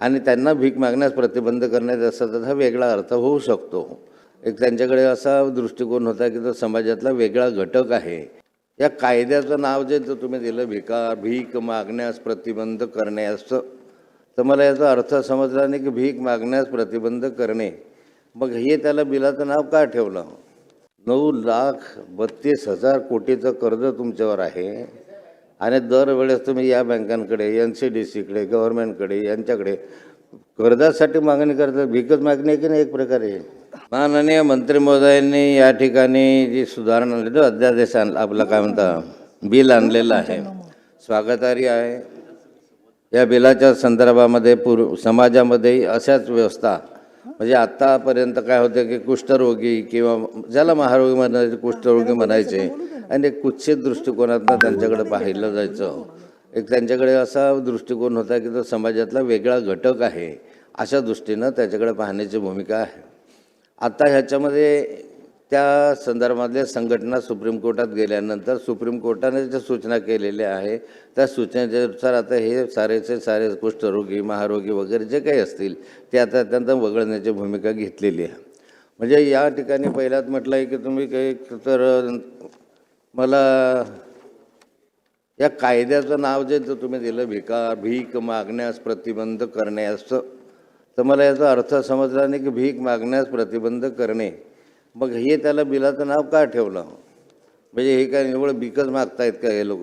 आणि त्यांना भीक मागण्यास प्रतिबंध करण्यात असा त्याचा वेगळा अर्थ होऊ शकतो. एक त्यांच्याकडे असा दृष्टिकोन होता की तो समाजातला वेगळा घटक आहे. या कायद्याचं नाव जे तर तुम्ही दिलं भिका भीक मागण्यास प्रतिबंध करण्याचं तर मला याचा अर्थ समजला नाही की भीक मागण्यास प्रतिबंध करणे. मग हे त्याला बिलाचं नाव का ठेवलं? नऊ लाख बत्तीस हजार कोटीचं कर्ज तुमच्यावर आहे. आणि दरवेळेस तुम्ही या बँकांकडे एन सी डी सीकडे गव्हर्नमेंटकडे यांच्याकडे कर्जासाठी मागणी करतात भिकच मागणी आहे की नाही एक प्रकारे? माननीय मंत्री महोदयांनी या ठिकाणी जी सुधारणा आणली अध्यादेश आणला आपला काय म्हणता बिल आणलेलं आहे. स्वागतार्ह आहे. या बिलाच्या संदर्भामध्ये पूर्व समाजामध्ये अशाच व्यवस्था म्हणजे आत्तापर्यंत काय होतं की कुष्ठरोगी किंवा ज्याला महारोगी म्हणायचे कुष्ठरोगी म्हणायचे आणि एक कुत्सित दृष्टिकोनातनं त्यांच्याकडे पाहिलं जायचं. एक त्यांच्याकडे असा दृष्टिकोन होता की तो समाजातला वेगळा घटक आहे अशा दृष्टीनं त्याच्याकडे पाहण्याची भूमिका आहे. आता ह्याच्यामध्ये त्या संदर्भातल्या संघटना सुप्रीम कोर्टात गेल्यानंतर सुप्रीम कोर्टाने ज्या सूचना केलेल्या आहे त्या सूचनेनुसार आता हे सारेचे सारे कुष्ठरोगी महारोगी वगैरे जे काही असतील ते आता अत्यंत वगळण्याची भूमिका घेतलेली आहे. म्हणजे या ठिकाणी पहिल्यात म्हटलं आहे की तुम्ही काही तर मला या कायद्याचं नाव जे जर तुम्ही दिलं भिका भीक मागण्यास प्रतिबंध करण्यास तर मला याचा अर्थ समजला नाही की भीक मागण्यास प्रतिबंध करणे मग हे त्याला बिलाचं नाव का ठेवलं? म्हणजे हे काय निवड भीकच मागतायत का हे लोक?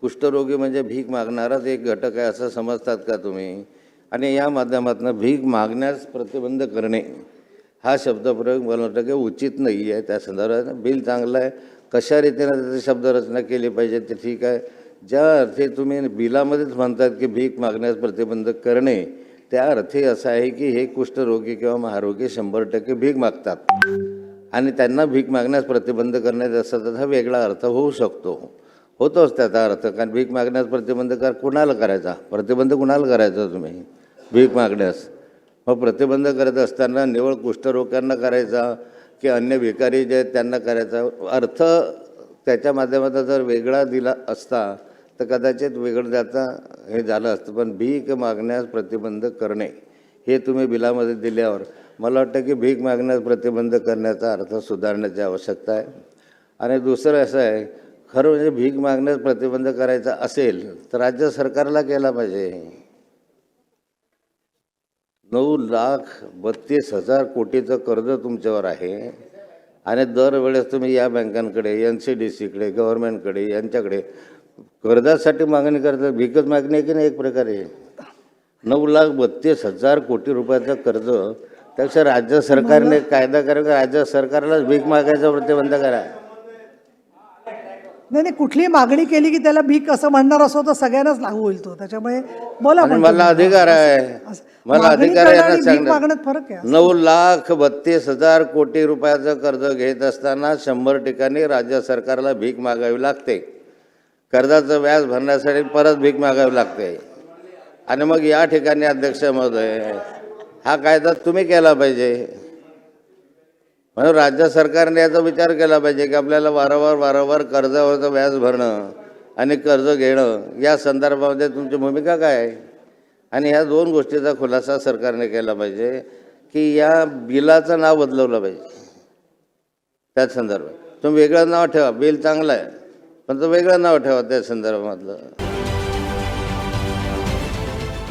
कुष्ठरोगी म्हणजे भीक मागणाराच एक घटक आहे असं समजतात का तुम्ही? आणि या माध्यमातून भीक मागण्यास प्रतिबंध करणे हा शब्दप्रयोग मला वाटतं की उचित नाही आहे त्या संदर्भात बिल चांगलं आहे. कशा रीतीनं त्याची शब्दरचना केली पाहिजे ते ठीक आहे. ज्या अर्थी तुम्ही बिलामध्येच म्हणतात की भीक मागण्यास प्रतिबंध करणे त्या अर्थी असं आहे की हे कुष्ठरोगी किंवा महारोगी शंभर टक्के भीक मागतात. आणि त्यांना भीक मागण्यास प्रतिबंध करण्यात असा त्याचा वेगळा अर्थ होऊ शकतो. होतोच त्याचा अर्थ कारण भीक मागण्यास प्रतिबंध कर कुणाला करायचा? प्रतिबंध कुणाला करायचा तुम्ही? भीक मागण्यास. मग प्रतिबंध करत असताना निवळ कुष्ठरोग्यांना करायचा की अन्य भिकारी जे आहेत त्यांना करायचा? अर्थ त्याच्या माध्यमातून जर वेगळा दिला असता तर कदाचित वेगळं त्याचा हे झालं असतं. पण भीक मागण्यास प्रतिबंध करणे हे तुम्ही बिलामध्ये दिल्यावर मला वाटतं की भीक मागण्यास प्रतिबंध करण्याचा अर्थ सुधारण्याची आवश्यकता आहे. आणि दुसरं असं आहे खरं म्हणजे भीक मागण्यास प्रतिबंध करायचा असेल तर राज्य सरकारला केला पाहिजे. नऊ लाख बत्तीस हजार कोटीचं कर्ज तुमच्यावर आहे. आणि दरवेळेस तुम्ही या बँकांकडे एन सी डी सीकडे गव्हर्नमेंटकडे यांच्याकडे कर्जासाठी मागणी करतात भीकच मागणी आहे की नाही? एक प्रकारे. नऊ लाख बत्तीस हजार कोटी रुपयाचं कर्ज त्यापेक्षा राज्य सरकारने कायदा करा राज्य सरकारलाच भीक मागायचा प्रतिबंध करा. नाही नाही कुठलीही मागणी केली की त्याला भीक असं म्हणणार असो तर सगळ्यांनाच लागू होईल तो. त्याच्यामुळे बोला आणि मला. अधिकार आहे. मला अधिकार मागण्यात फरक आहे नऊ लाख बत्तीस हजार कोटी रुपयाचं कर्ज घेत असताना शंभर ठिकाणी राज्य सरकारला भीक मागावी लागते. कर्जाचं व्याज भरण्यासाठी परत भीक मागावी लागते. आणि मग या ठिकाणी अध्यक्ष महोदय हा कायदा तुम्ही केला पाहिजे. म्हणून राज्य सरकारने याचा विचार केला पाहिजे की आपल्याला वारंवार वारंवार कर्जावरचं व्याज भरणं आणि कर्ज घेणं या संदर्भामध्ये तुमची भूमिका काय आहे? आणि ह्या दोन गोष्टीचा खुलासा सरकारने केला पाहिजे की या बिलाचं नाव बदलवलं पाहिजे. त्याच संदर्भात. तुम्ही वेगळं नाव ठेवा. बिल चांगलं आहे पण तो वेगळं नाव ठेवा त्या संदर्भामधलं.